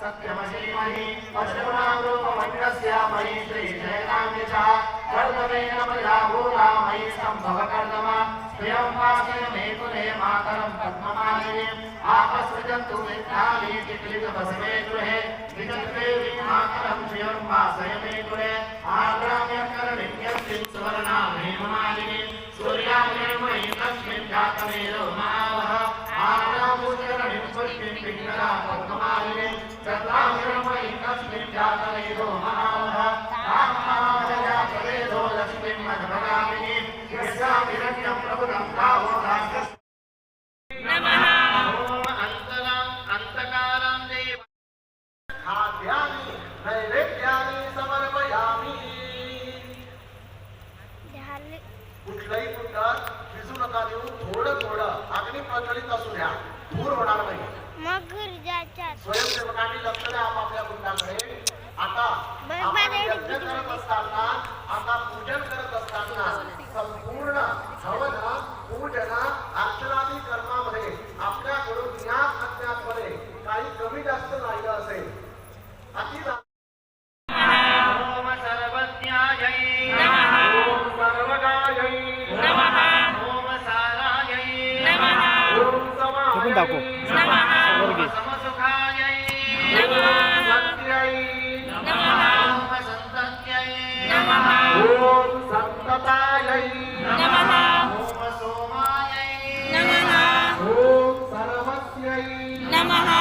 सत्यमशीमहि पशूनामरूपमन्यस्यामहि श्रीशैलाम्य च कर्दमेन प्रजाभूतामयि सम्भवकर्दमा। प्रियं वासय मे कुले मातरं पद्ममालिनीम् आपसृजन्तु विघ्नानि चिक्लितवसवे गृहे। विजग्देवी मातरं श्रियं वासय मे कुले आग्राम्यकरणिन्यस्मिन् सुवर्णामे मालिनी सूर्याग्निर्मयि तस्मिन् महावः आग्रामूर्तिकरणिं पद्ममालिनीं तत्राहिरमयि तस्मिन् जातमेरो महावः राममाजयातवेदो लक्ष्मीं मधुभगामिनीं यस्यामिरण्यं प्रभुतं गावो राष्ट्रस्य ॐ अन्तराम् देव खाद्यानि नैवेद्यानि समर्पयामी झाले कुठल्याही भिजू नका देऊ थोडं स्वयंसेवकांनी लक्ष द्या आपापल्या कुंडाकडे आता आपण यज्ञ करत? असताना आता पूजन करत असताना संपूर्ण हवन पूजन अर्चनादी कर्मामध्ये आपल्याकडून ज्ञात अज्ञातपणे काही कमी जास्त राहिलं असेल. अति ॐ mga